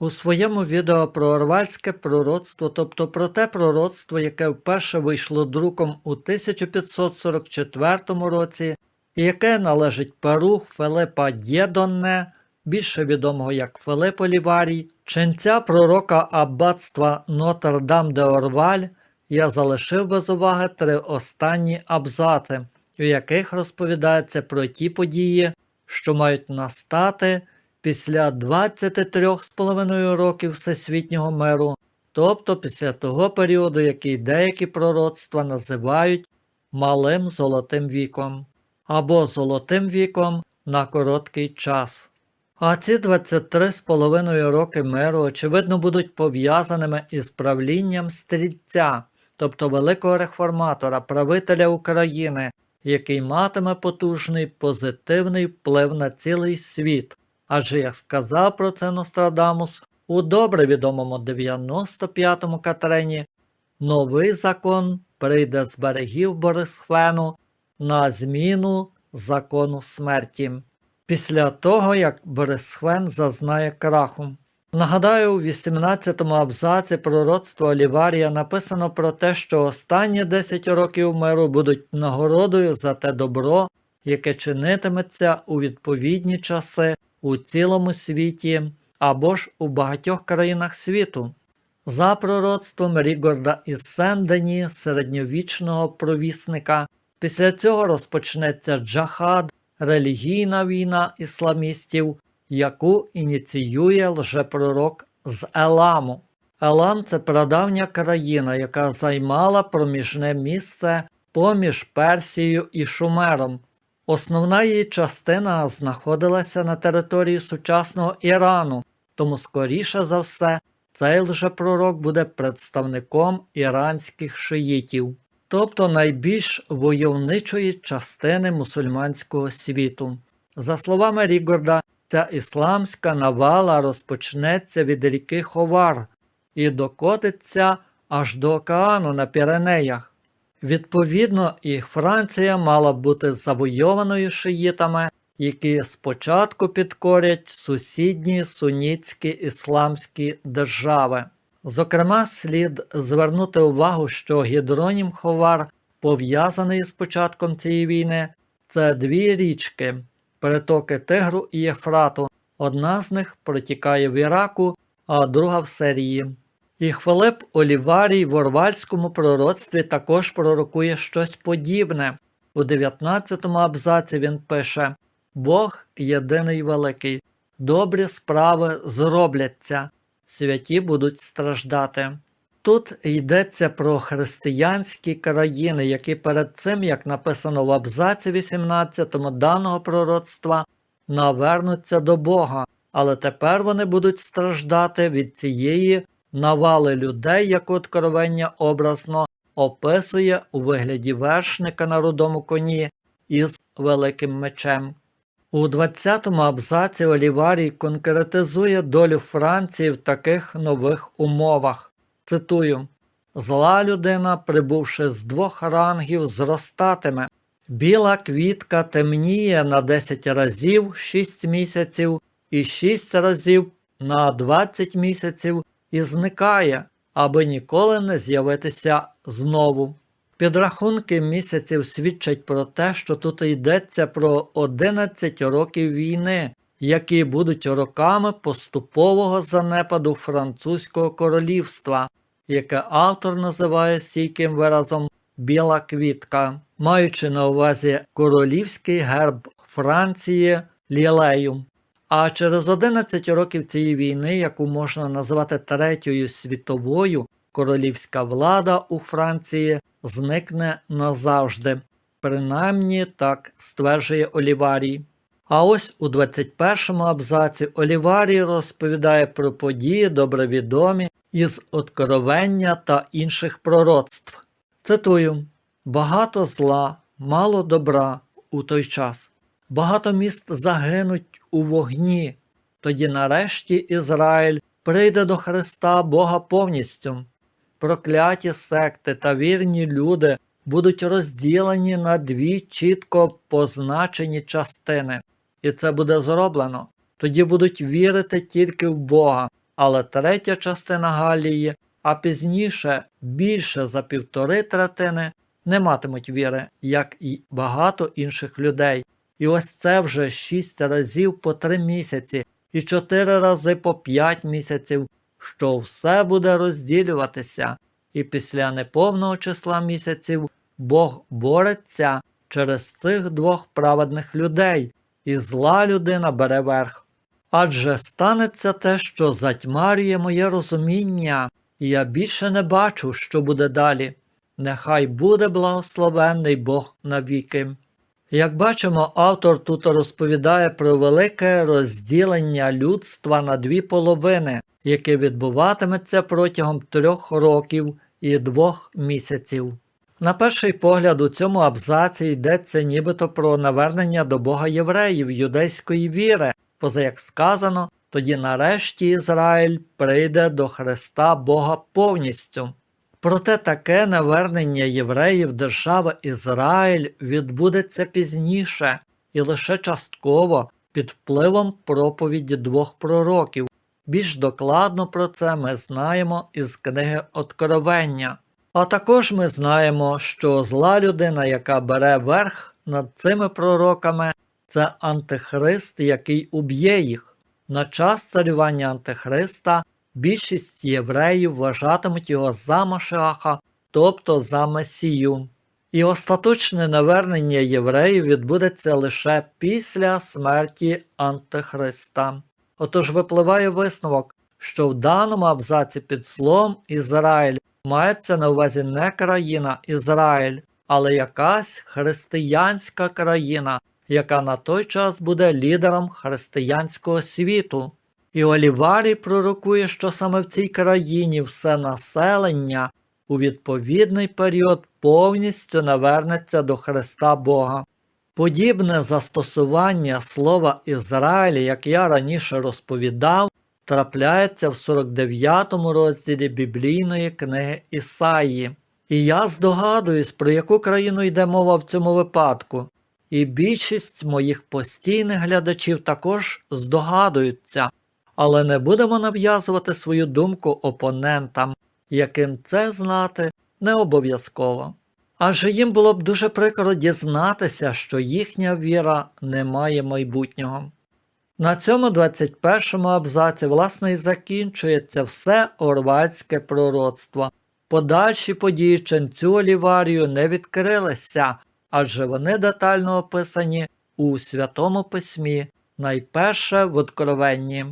У своєму відео про орвальське пророцтво, тобто про те пророцтво, яке вперше вийшло друком у 1544 році, і яке належить перу Филипа Дєдонне, більше відомого як Филип Оліварій, ченця пророка аббатства Нотр-Дам де Орваль, я залишив без уваги три останні абзаци, у яких розповідається про ті події, що мають настати після 23,5 років всесвітнього миру, тобто після того періоду, який деякі пророцтва називають малим золотим віком або золотим віком на короткий час. А ці 23,5 роки миру, очевидно, будуть пов'язаними із правлінням стрільця, тобто великого реформатора, правителя України, який матиме потужний позитивний вплив на цілий світ. Адже як сказав про це Нострадамус у добре відомому 95-му Катрені, новий закон прийде з берегів Борисфену на зміну закону смерті. Після того, як Борисфен зазнає краху. Нагадаю, у 18-му абзаці пророцтва Оліварія написано про те, що останні 10 років миру будуть нагородою за те добро, яке чинитиметься у відповідні часи у цілому світі або ж у багатьох країнах світу. За пророцтвом Рігорда із Сендені, середньовічного провісника, після цього розпочнеться джахад, релігійна війна ісламістів, яку ініціює лжепророк з Еламу. Елам це прадавня країна, яка займала проміжне місце поміж Персією і Шумером. Основна її частина знаходилася на території сучасного Ірану, тому, скоріше за все, цей лжепророк буде представником іранських шиїтів, тобто найбільш войовничої частини мусульманського світу. За словами Рігорда, ця ісламська навала розпочнеться від ріки Ховар і докотиться аж до океану на Піренеях. Відповідно, і Франція мала бути завойованою шиїтами, які спочатку підкорять сусідні сунітські ісламські держави. Зокрема, слід звернути увагу, що гідронім Ховар, пов'язаний з початком цієї війни, це дві річки, притоки Тигру і Єфрату. Одна з них протікає в Іраку, а друга в Сирії. І Хвилип Оліварій в Орвальському пророцтві також пророкує щось подібне. У 19-му абзаці він пише Бог єдиний великий, добрі справи зробляться, святі будуть страждати. Тут йдеться про християнські країни, які перед цим, як написано в абзаці 18 даного пророцтва, навернуться до Бога, але тепер вони будуть страждати від цієї навали людей, як откровення образно описує у вигляді вершника на рудому коні із великим мечем. У 20-му абзаці Оліварій конкретизує долю Франції в таких нових умовах. Цитую: Зла людина, прибувши з двох рангів, зростатиме. Біла квітка темніє на 10 разів 6 місяців і 6 разів на 20 місяців і зникає, аби ніколи не з'явитися знову. Підрахунки місяців свідчать про те, що тут йдеться про 11 років війни, які будуть роками поступового занепаду французького королівства, яке автор називає стійким виразом Біла квітка, маючи на увазі королівський герб Франції лілею. А через 11 років цієї війни, яку можна назвати Третьою світовою, королівська влада у Франції зникне назавжди. Принаймні так стверджує Оліварій. А ось у 21 абзаці Оліварій розповідає про події добровідомі із откровення та інших пророцтв. Цитую: багато зла, мало добра у той час. Багато міст загинуть у вогні. Тоді нарешті Ізраїль прийде до Христа Бога повністю. Прокляті секти та вірні люди будуть розділені на дві чітко позначені частини, і це буде зроблено. Тоді будуть вірити тільки в Бога, але третя частина Галії, а пізніше більше за півтори третини не матимуть віри, як і багато інших людей. І ось це вже шість разів по три місяці і чотири рази по п'ять місяців, що все буде розділюватися, і після неповного числа місяців Бог бореться через цих двох праведних людей, і зла людина бере верх. Адже станеться те, що затьмарює моє розуміння, і я більше не бачу, що буде далі. Нехай буде благословенний Бог навіки. Як бачимо, автор тут розповідає про велике розділення людства на дві половини, яке відбуватиметься протягом трьох років і двох місяців. На перший погляд, у цьому абзаці йдеться нібито про навернення до Бога євреїв юдейської віри, поза як сказано, тоді нарешті Ізраїль прийде до Христа Бога повністю. Проте таке навернення євреїв держави Ізраїль відбудеться пізніше і лише частково під впливом проповіді двох пророків. Більш докладно про це ми знаємо із книги Откровення. А також ми знаємо, що зла людина, яка бере верх над цими пророками, це антихрист, який уб'є їх. На час царювання антихриста більшість євреїв вважатимуть його за Машаха, тобто за Месію. І остаточне навернення євреїв відбудеться лише після смерті Антихриста. Отож випливає висновок, що в даному абзаці під словом Ізраїль мається на увазі не країна Ізраїль, але якась християнська країна, яка на той час буде лідером християнського світу. І Оліварій пророкує, що саме в цій країні все населення у відповідний період повністю навернеться до Христа Бога. Подібне застосування слова Ізраїль, як я раніше розповідав, трапляється в 49 розділі біблійної книги Ісаї. І я здогадуюсь, про яку країну йде мова в цьому випадку. І більшість моїх постійних глядачів також здогадуються, але не будемо нав'язувати свою думку опонентам, яким це знати не обов'язково. Адже їм було б дуже прикро дізнатися, що їхня віра не має майбутнього. На цьому 21 абзаці, власне, і закінчується все орватське пророцтво. Подальші події ченцю Оліварію не відкрилися, адже вони детально описані у Святому Письмі, найперше в Откровенні.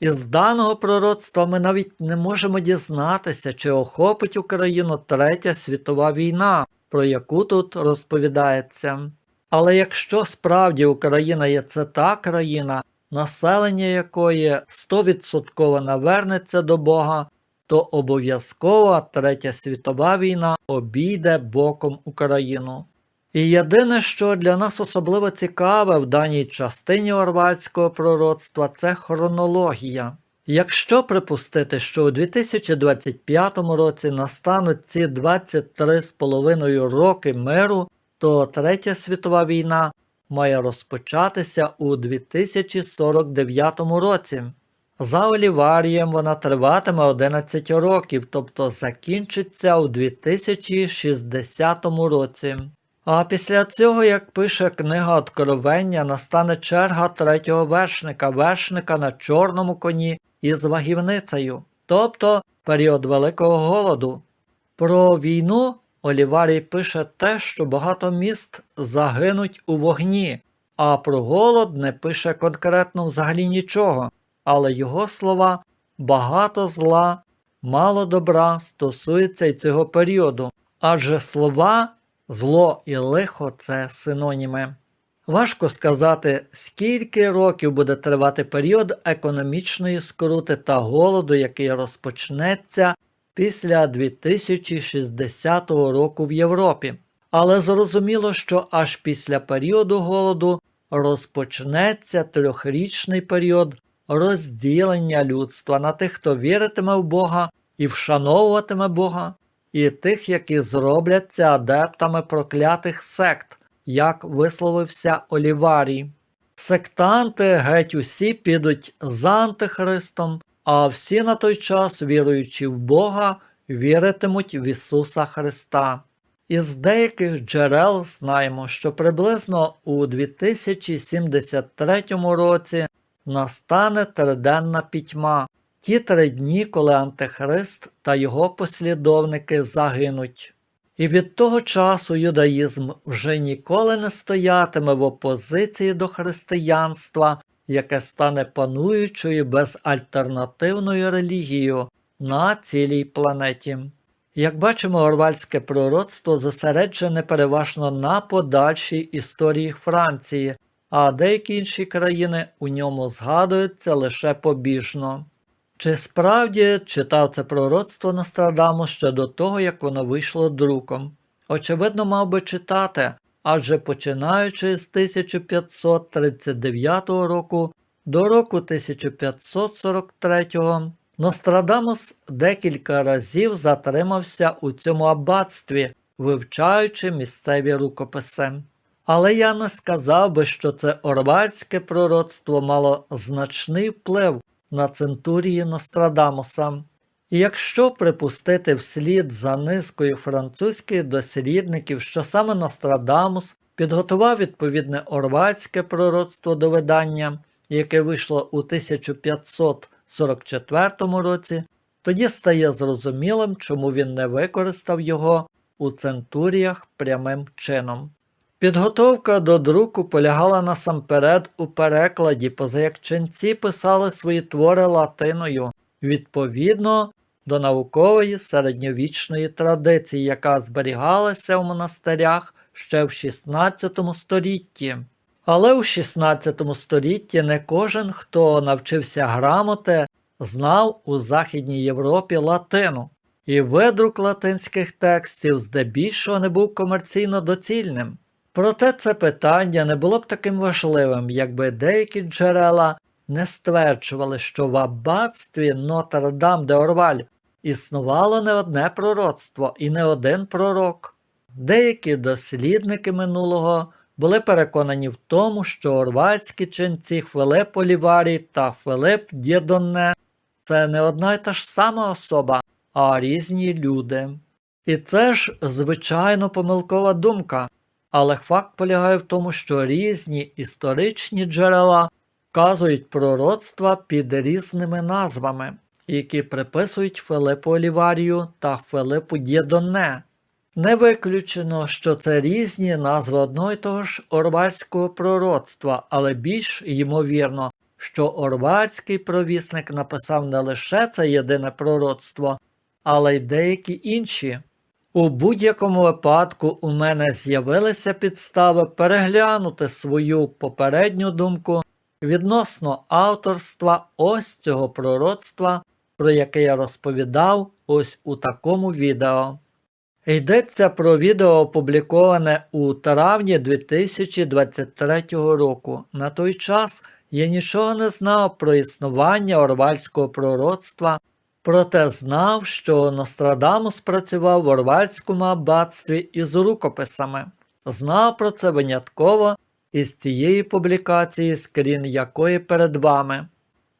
Із даного пророцтва ми навіть не можемо дізнатися, чи охопить Україну Третя світова війна, про яку тут розповідається. Але якщо справді Україна є це та країна, населення якої 100% навернеться до Бога, то обов'язково Третя світова війна обійде боком Україну. І єдине, що для нас особливо цікаве в даній частині орватського пророцтва, це хронологія. Якщо припустити, що у 2025 році настануть ці 23,5 роки миру, то Третя світова війна має розпочатися у 2049 році. За Оліварієм вона триватиме 11 років, тобто закінчиться у 2060 році. А після цього, як пише книга Откровення, настане черга третього вершника, вершника на чорному коні із вагівницею, тобто період Великого голоду. Про війну Оліварій пише те, що багато міст загинуть у вогні, а про голод не пише конкретно взагалі нічого, але його слова багато зла, мало добра стосується й цього періоду, адже слова зло і лихо це синоніми. Важко сказати, скільки років буде тривати період економічної скрути та голоду, який розпочнеться після 2060 року в Європі. Але зрозуміло, що аж після періоду голоду розпочнеться трьохрічний період розділення людства на тих, хто віритиме в Бога і вшановуватиме Бога, і тих, які зробляться адептами проклятих сект, як висловився Оліварій. Сектанти геть усі підуть за Антихристом, а всі на той час, віруючи в Бога, віритимуть в Ісуса Христа. Із деяких джерел знаємо, що приблизно у 2073 році настане триденна пітьма, ті три дні, коли Антихрист та його послідовники загинуть. І від того часу юдаїзм вже ніколи не стоятиме в опозиції до християнства, яке стане пануючою безальтернативною релігією на цілій планеті. Як бачимо, орвальське пророцтво зосереджене переважно на подальшій історії Франції, а деякі інші країни у ньому згадуються лише побіжно. Чи справді читав це пророцтво Нострадамус ще до того, як воно вийшло друком? Очевидно, мав би читати, адже починаючи з 1539 року до року 1543 Нострадамус декілька разів затримався у цьому аббатстві, вивчаючи місцеві рукописи. Але я не сказав би, що це орвальське пророцтво мало значний вплив на центурії Нострадамуса. І якщо припустити вслід за низкою французьких дослідників, що саме Нострадамус підготував відповідне орвальське пророцтво до видання, яке вийшло у 1544 році, тоді стає зрозумілим, чому він не використав його у центуріях прямим чином. Підготовка до друку полягала насамперед у перекладі, поза ченці писали свої твори латиною, відповідно до наукової середньовічної традиції, яка зберігалася у монастирях ще в XVI столітті. Але у XVI столітті не кожен, хто навчився грамоти, знав у Західній Європі латину, і видрук латинських текстів здебільшого не був комерційно доцільним. Проте це питання не було б таким важливим, якби деякі джерела не стверджували, що в аббатстві Нотр-Дам де Орваль існувало не одне пророцтво і не один пророк. Деякі дослідники минулого були переконані в тому, що орвальські ченці Филип Оліварій та Филип Дєдонне це не одна й та ж сама особа, а різні люди. І це ж звичайно помилкова думка. Але факт полягає в тому, що різні історичні джерела вказують пророцтва під різними назвами, які приписують Филипу Оліварію та Филипу Дєдоне. Не виключено, що це різні назви одного й того ж орвальського пророцтва, але більш ймовірно, що орвальський провісник написав не лише це єдине пророцтво, але й деякі інші. У будь-якому випадку у мене з'явилися підстави переглянути свою попередню думку відносно авторства ось цього пророцтва, про яке я розповідав ось у такому відео. Йдеться про відео опубліковане у травні 2023 року. На той час я нічого не знав про існування орвальського пророцтва. Проте знав, що Нострадамус працював в Орвальському аббатстві із рукописами, знав про це винятково із цієї публікації, скрін якої перед вами.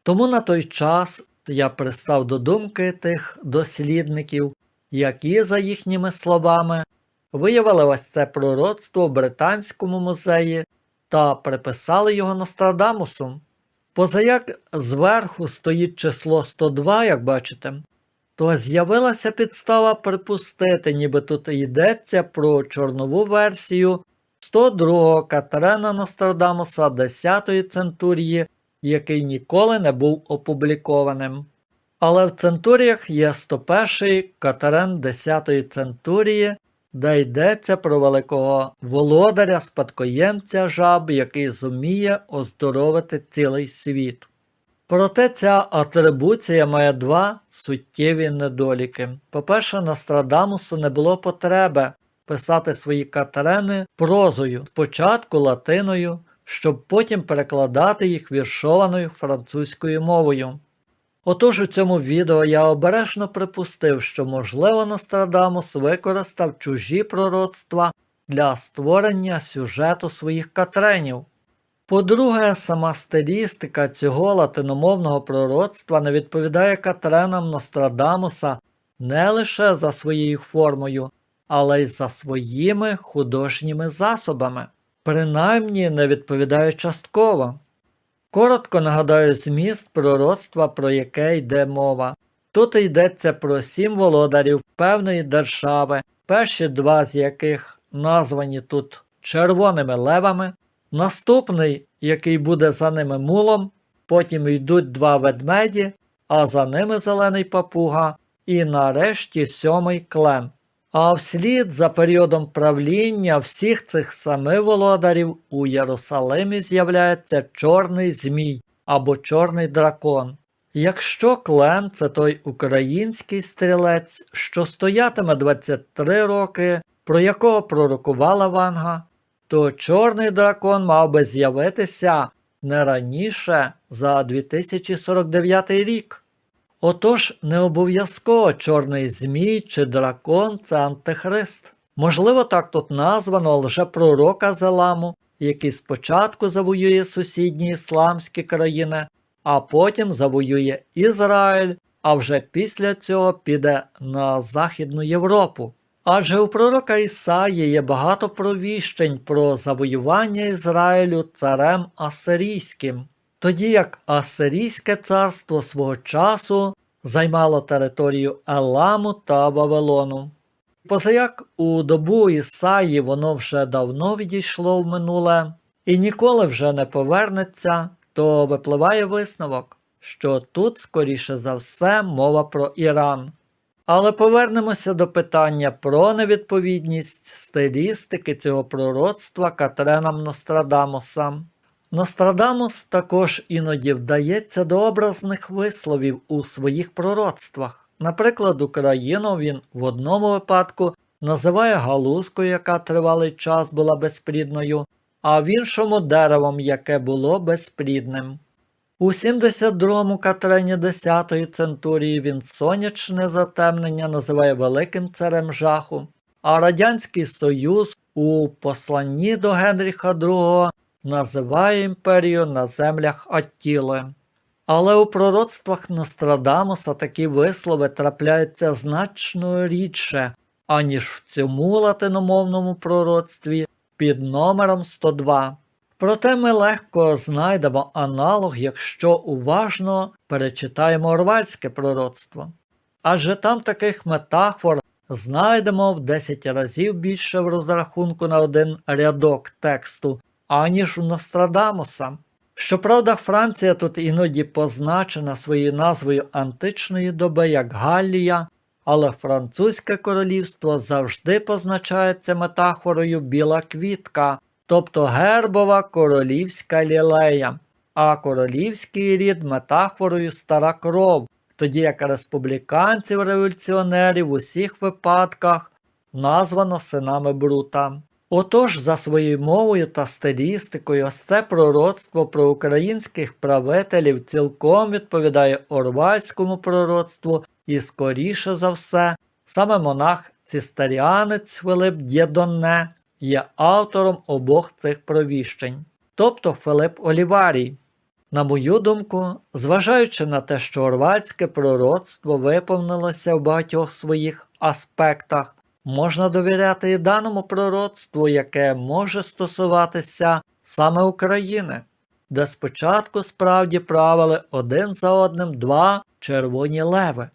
Тому на той час я пристав до думки тих дослідників, які, за їхніми словами, виявили ось це пророцтво в Британському музеї та приписали його Нострадамусу. Позаяк зверху стоїть число 102, як бачите, то з'явилася підстава припустити, ніби тут йдеться про чорнову версію 102-го Катерина Нострадамуса 10-ї центурії, який ніколи не був опублікованим. Але в центуріях є 101-й Катерин 10-ї центурії, де йдеться про великого володаря, спадкоємця жаб, який зуміє оздоровити цілий світ. Проте ця атрибуція має два суттєві недоліки. По-перше, Нострадамусу не було потреби писати свої катерени прозою, спочатку латиною, щоб потім перекладати їх віршованою французькою мовою. Отож у цьому відео я обережно припустив, що, можливо, Нострадамус використав чужі пророцтва для створення сюжету своїх катренів. По-друге, сама стилістика цього латиномовного пророцтва не відповідає Катренам Нострадамуса не лише за своєю формою, але й за своїми художніми засобами, принаймні не відповідає частково. Коротко нагадаю зміст пророцтва, про яке йде мова. Тут йдеться про сім володарів певної держави, перші два з яких названі тут червоними левами, наступний, який буде за ними мулом, потім йдуть два ведмеді, а за ними зелений папуга, і нарешті сьомий клен. А вслід за періодом правління всіх цих семи володарів у Єрусалимі з'являється чорний змій або чорний дракон. Якщо клен це той український стрілець, що стоятиме 23 роки, про якого пророкувала Ванга, то чорний дракон мав би з'явитися не раніше за 2049 рік. Отож, не обов'язково чорний змій чи дракон це антихрист. Можливо, так тут названо лжепророка Зеламу, який спочатку завоює сусідні ісламські країни, а потім завоює Ізраїль, а вже після цього піде на Західну Європу. Адже у пророка Ісаї є багато провіщень про завоювання Ізраїлю царем Асирійським, тоді як Асирійське царство свого часу займало територію Еламу та Вавилону. Позаяк у добу Ісаї воно вже давно відійшло в минуле і ніколи вже не повернеться, то випливає висновок, що тут, скоріше за все, мова про Іран. Але повернемося до питання про невідповідність стилістики цього пророцтва Катренам Нострадамусам. Нострадамус також іноді вдається до образних висловів у своїх пророцтвах. Наприклад, Україну він в одному випадку називає галузкою, яка тривалий час була безплідною, а в іншому деревом, яке було безплідним. У 72-му Катрені 10-ї центурії він сонячне затемнення називає Великим царем жаху, а Радянський Союз у посланні до Генріха II називає імперію на землях Аттіли. Але у пророцтвах Нострадамуса такі вислови трапляються значно рідше, аніж в цьому латиномовному пророцтві під номером 102. Проте ми легко знайдемо аналог, якщо уважно перечитаємо орвальське пророцтво. Адже там таких метафор знайдемо в 10 разів більше в розрахунку на один рядок тексту, аніж у Нострадамуса. Щоправда, Франція тут іноді позначена своєю назвою античної доби як Галлія, але французьке королівство завжди позначається метафорою біла квітка, тобто гербова королівська лілея, а королівський рід метафорою стара кров, тоді як республіканців-революціонерів в усіх випадках названо синами Брута. Отож, за своєю мовою та стилістикою, ось це пророцтво про українських правителів цілком відповідає орвальському пророцтву, і, скоріше за все, саме монах цистеріанець Филип Дєдоне є автором обох цих провіщень, тобто Филип Оліварій. На мою думку, зважаючи на те, що орвальське пророцтво виповнилося в багатьох своїх аспектах, можна довіряти і даному пророцтву, яке може стосуватися саме України, де спочатку справді правили один за одним два червоні леви,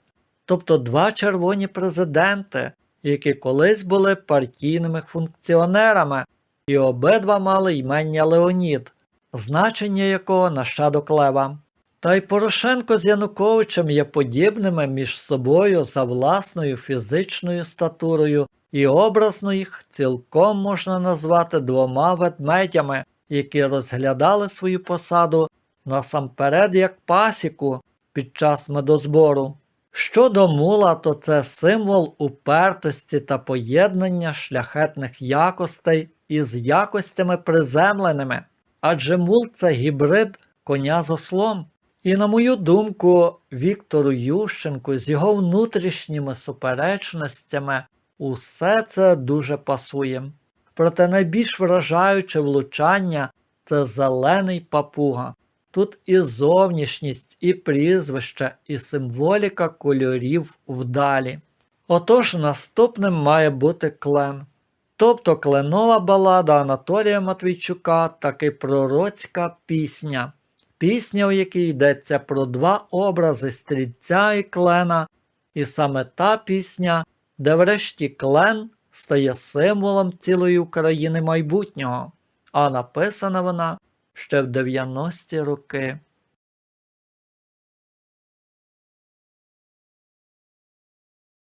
тобто два червоні президенти, які колись були партійними функціонерами, і обидва мали ймення Леонід, значення якого нащадок лева. Та й Порошенко з Януковичем є подібними між собою за власною фізичною статурою, і образно їх цілком можна назвати двома ведмедями, які розглядали свою посаду насамперед як пасіку під час медозбору. Щодо мула, то це символ упертості та поєднання шляхетних якостей із якостями приземленими, адже мул це гібрид коня з ослом. І, на мою думку, Віктору Ющенку з його внутрішніми суперечностями усе це дуже пасує. Проте найбільш вражаюче влучання це зелений папуга. Тут і зовнішність, і прізвище, і символіка кольорів вдалі. Отож, наступним має бути клен. Тобто кленова балада Анатолія Матвійчука таки пророцька пісня. Пісня, у якій йдеться про два образи стрільця і клена, і саме та пісня, де врешті клен стає символом цілої України майбутнього, а написана вона ще в 90-ті роки.